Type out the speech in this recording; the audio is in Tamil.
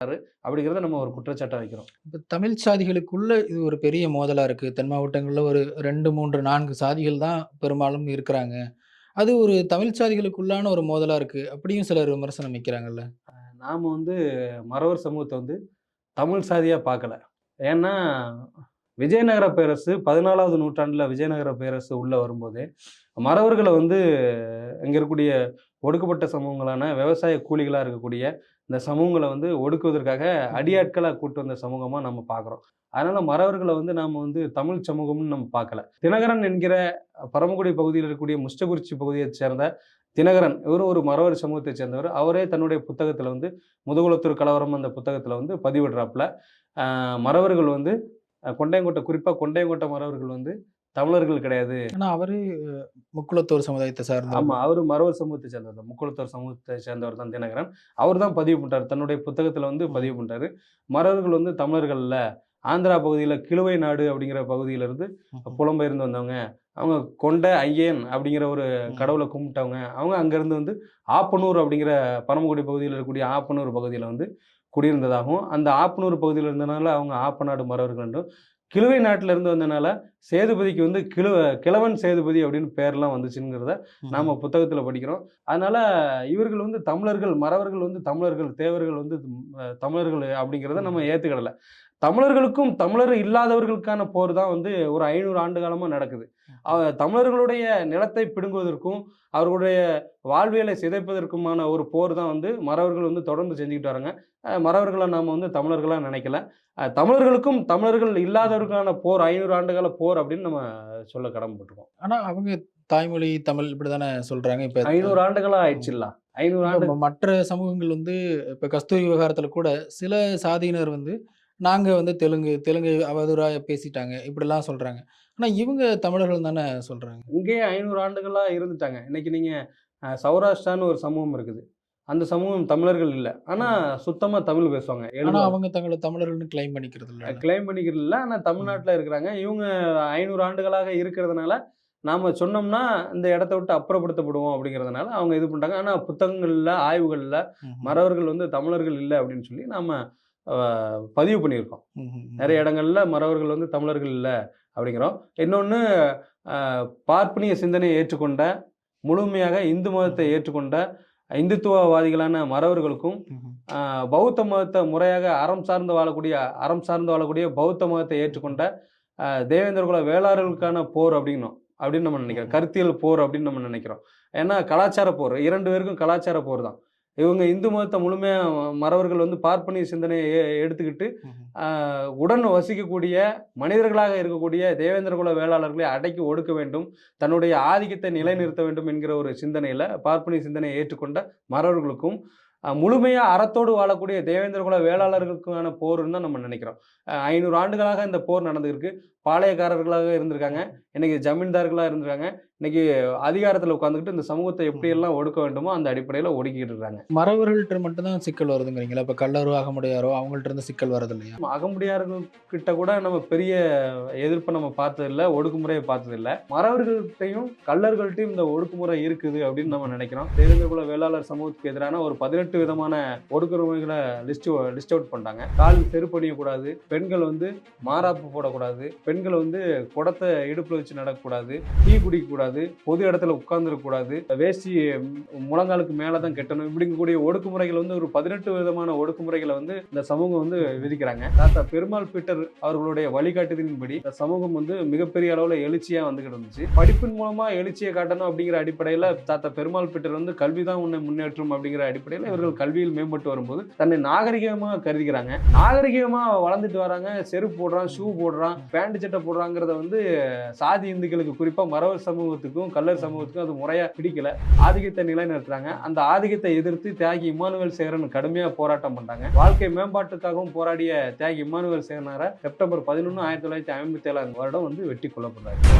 அப்படிங்கிறத நம்ம ஒரு குற்றச்சாட்டை வைக்கிறோம். இப்போ தமிழ் சாதிகளுக்குள்ள இது ஒரு பெரிய மோதலா இருக்கு. தென் மாவட்டங்களில் ஒரு ரெண்டு மூன்று நான்கு சாதிகள் தான் பெரும்பாலும் இருக்கிறாங்க. அது ஒரு தமிழ் சாதிகளுக்குள்ளான ஒரு மோதலா இருக்கு. அப்படியும் சிலர் விமர்சனம் வைக்கிறாங்கல்ல. நாம் வந்து மறவர் சமூகத்தை வந்து தமிழ் சாதியாக பார்க்கல. ஏன்னா விஜயநகர பேரரசு பதினாலாவது நூற்றாண்டில் விஜயநகர பேரரசு உள்ளே வரும்போது மறவர்களை வந்து இங்கே இருக்கக்கூடிய ஒடுக்கப்பட்ட சமூகங்களான விவசாய கூலிகளாக இருக்கக்கூடிய இந்த சமூகங்களை வந்து ஒடுக்குவதற்காக அடியாட்களாக கூட்டு வந்த சமூகமாக நம்ம பார்க்குறோம் அதனால் மறவர்களை வந்து நாம் வந்து தமிழ் சமூகம்னு நம்ம பார்க்கல தினகரன் என்கிற பரமக்குடி பகுதியில் இருக்கக்கூடிய முஷ்டகுறிச்சி பகுதியைச் சேர்ந்த தினகரன் இவரும் ஒரு மறவர் சமூகத்தை சேர்ந்தவர். அவரே தன்னுடைய புத்தகத்தில் வந்து முதுகுலத்தூர் கலவரம் அந்த புத்தகத்தில் வந்து பதிவிடுறாப்புல. மறவர்கள் வந்து கொண்டையங்கோட்டை குறிப்பாக கொண்டையங்கோட்டை மறவர்கள் வந்து தமிழர்கள் கிடையாது. ஆனா அவரு முக்குளத்தோர் சமுதாயத்தை சார்ந்த ஆமா அவர் மறவர் சமூகத்தை சேர்ந்தவர். தான் முக்குளத்தோர் சமூகத்தை சேர்ந்தவர் தான் தினகரன். அவர் தான் பதிவு பண்றாரு. தன்னுடைய புத்தகத்துல வந்து பதிவு பண்றாரு. மறவர்கள் வந்து தமிழர்கள்ல ஆந்திரா பகுதியில கிழுவை நாடு அப்படிங்கிற பகுதியில இருந்து புலம்பெயர்ந்து வந்தவங்க. அவங்க கொண்ட ஐயன் அப்படிங்கிற ஒரு கடவுளை கும்பிட்டவங்க. அவங்க அங்கேருந்து வந்து ஆப்பனூர் அப்படிங்கிற பரமக்குடி பகுதியில் இருக்கக்கூடிய ஆப்பனூர் பகுதியில் வந்து குடியிருந்ததாகவும் அந்த ஆப்பனூர் பகுதியில் இருந்தனால அவங்க ஆப்பநாடு மறவர்கள் என்றும் கிழுவை நாட்டில இருந்து வந்தனால சேதுபதிக்கு வந்து கிழு கிழவன் சேதுபதி அப்படின்னு பேர்லாம் வந்துச்சுங்கிறத நாம புத்தகத்துல படிக்கிறோம். அதனால இவர்கள் வந்து தமிழர்கள் மறவர்கள் வந்து தமிழர்கள் தேவர்கள் வந்து தமிழர்கள் அப்படிங்கிறத நம்ம ஏத்துக்கிடல. தமிழர்களுக்கும் தமிழர் இல்லாதவர்களுக்கான போர் தான் வந்து ஒரு ஐநூறு ஆண்டு காலமா நடக்குது. தமிழர்களுடைய நிலத்தை பிடுங்குவதற்கும் அவர்களுடைய வாழ்வியலை சிதைப்பதற்குமான ஒரு போர் தான் வந்து மறவர்கள் வந்து தொடர்ந்து செஞ்சுக்கிட்டு வராங்க. மறவர்களை நாம வந்து தமிழர்களா நினைக்கல. தமிழர்களுக்கும் தமிழர்கள் இல்லாதவர்களுக்கான போர் ஐநூறு ஆண்டுகால போர் அப்படின்னு நம்ம சொல்ல கடமைப்பட்டிருக்கோம். ஆனா அவங்க தாய்மொழி தமிழ் இப்படிதானே சொல்றாங்க. இப்ப ஐநூறு ஆண்டுகளா ஆயிடுச்சுல்ல. ஐநூறு ஆண்டு மற்ற சமூகங்கள் வந்து இப்ப கஸ்தூரி விவகாரத்துல கூட சில சாதியினர் வந்து நாங்க வந்து தெலுங்கு தெலுங்கு அவதூறா பேசிட்டாங்க. இப்படிலாம் சொல்றாங்க. ஆனா இவங்க தமிழர்கள் தானே சொல்றாங்க. இங்கேயே ஐநூறு ஆண்டுகளா இருந்துட்டாங்க. இன்னைக்கு நீங்க அஹ், சௌராஷ்டிரான்னு ஒரு சமூகம் இருக்குது. அந்த சமூகம் தமிழர்கள் இல்லை. ஆனா சுத்தமா தமிழ் பேசுவாங்க. ஆனா அவங்க தங்களை தமிழர்கள்னு கிளைம் பண்ணிக்கிறது இல்ல. கிளைம் பண்ணிக்கிறது இல்லை ஆனா தமிழ்நாட்டுல இருக்கிறாங்க. இவங்க ஐநூறு ஆண்டுகளாக இருக்கிறதுனால நாம சொன்னோம்னா இந்த இடத்த விட்டு அப்புறப்படுத்தப்படுவோம் அப்படிங்கிறதுனால அவங்க இது பண்ணிட்டாங்க. ஆனா புத்தகங்கள்ல ஆய்வுகள்ல மறவர்கள் வந்து தமிழர்கள் இல்லை அப்படின்னு சொல்லி நாம பதிவு பண்ணியிருக்கோம். நிறைய இடங்கள்ல மறவர்கள் வந்து தமிழர்கள் இல்லை அப்படிங்கிறோம். இன்னொன்று பார்ப்பனிய சிந்தனையை ஏற்றுக்கொண்ட முழுமையாக இந்து மதத்தை ஏற்றுக்கொண்ட இந்துத்துவவாதிகளான மறவர்களுக்கும் பௌத்த மதத்தை முறையாக அறம் சார்ந்து வாழக்கூடிய அறம் சார்ந்து வாழக்கூடிய பௌத்த மதத்தை ஏற்றுக்கொண்ட ஆஹ், தேவேந்திர குல வேளாளர்களுக்கான போர் அப்படின்னோம். அப்படின்னு நம்ம நினைக்கிறோம். கருத்தியல் போர் அப்படின்னு நம்ம நினைக்கிறோம். ஏன்னா கலாச்சார போர். இரண்டு பேருக்கும் கலாச்சார போர் தான். இவங்க இந்து மதத்தை முழுமையாக மறவர்கள் வந்து பார்ப்பனிய சிந்தனையை எடுத்துக்கிட்டு உடன் வசிக்கக்கூடிய மனிதர்களாக இருக்கக்கூடிய தேவேந்திர குல வேளாளர்களை அடக்கி ஒடுக்க வேண்டும் தன்னுடைய ஆதிக்கத்தை நிலைநிறுத்த வேண்டும் என்கிற ஒரு சிந்தனையில் பார்ப்பனிய சிந்தனையை ஏற்றுக்கொண்ட மறவர்களுக்கும் ஆஹ், முழுமையா அறத்தோடு வாழக்கூடிய தேவேந்திர குல வேளாளர்களுக்கான போர்னு தான் நம்ம நினைக்கிறோம். ஐநூறு ஆண்டுகளாக இந்த போர் நடந்திருக்கு பாளையக்காரர்களாக இருந்திருக்காங்க. இன்னைக்கு ஜமீன்தார்களாக இருந்திருக்காங்க. இன்னைக்கு அதிகாரத்தில் உட்காந்துக்கிட்டு இந்த சமூகத்தை எப்படியெல்லாம் ஒடுக்க வேண்டுமோ அந்த அடிப்படையில் ஒடுக்கிட்டு இருக்காங்க. மறவர்கள்ட்ட மட்டும்தான் சிக்கல் வருதுங்கிறீங்களா? இப்ப கல்லரோ அகமுடையாரோ அவங்கள்ட்ட இருந்து சிக்கல் வரது இல்லையா? அகமுடியார்கள் கிட்ட கூட நம்ம பெரிய எதிர்ப்பை நம்ம பார்த்ததில்ல ஒடுக்குமுறையை பார்த்ததில்ல. மறவர்கள்ட்டையும் கள்ளர்கள்ட்டையும் இந்த ஒடுக்குமுறை இருக்குது அப்படின்னு நம்ம நினைக்கிறோம். தேவேந்திர குல வேளாளர் சமூகத்துக்கு எதிரான ஒரு பதினெட்டு விதமான ஒடுக்குமுறைகளை லிஸ்ட் லிஸ்ட் அவுட் பண்ணிட்டாங்க. கால் செருப்பணியக்கூடாது பெண்கள் வந்து மாறாப்பு போடக்கூடாது பெண்கள் வந்து குடத்தை இடுப்புல வச்சு நடக்கக்கூடாது டீ குடிக்கக்கூடாது பொது இடத்துல உட்கார்ந்துருக்கக்கூடாது வேஷ்டி முழங்காலுக்கு மேலே தான் கட்டணும். இப்படிங்கக்கூடிய ஒடுக்குமுறைகள் வந்து ஒரு பதினெட்டு விதமான ஒடுக்குமுறைகளை வந்து இந்த சமூகம் வந்து விதிக்கிறாங்க. தாத்தா பெருமாள் பீட்டர் அவர்களுடைய வழிகாட்டுதலின்படி இந்த சமூகம் வந்து மிகப்பெரிய அளவில் எழுச்சியாக வந்துகிட்டு இருந்துச்சு. படிப்பின் மூலமா எழுச்சியை காட்டணும் அப்படிங்கிற அடிப்படையில் தாத்தா பெருமாள் பீட்டர் வந்து கல்வி தான் உன்னை முன்னேற்றும் அப்படிங்கிற அடிப்படையில் இவர்கள் கல்வியில் மேம்பட்டு வரும்போது தன்னை நாகரிகமாக கருதிக்கிறாங்க நாகரிகமாக வளர்ந்துட்டு வராங்க. செருப்பு போடுறான் ஷூ போடுறான் பேண்ட் சட்டை போடுறாங்கிறத வந்து சாதி இந்துக்களுக்கு குறிப்பாக மறவர் சமூகத்துக்கும் கல்லர் சமூகத்துக்கும் அது முறையாக பிடிக்கல. ஆதிக்கத்தை நிலைநிறுத்துறாங்க. அந்த ஆதிக்கத்தை எதிர்த்து தியாகி இமானுவேல் சேகரன் கடுமையாக போராட்டம் பண்றாங்க. வாழ்க்கை மேம்பாட்டுக்காகவும் போராடிய தியாகி இமானுவேல் சேகரனாரை செப்டம்பர் பதினொன்று ஆயிரத்தி தொள்ளாயிரத்தி ஐம்பத்தி ஏழாம் வருடம் வந்து வெட்டி கொல்லப்படுறாரு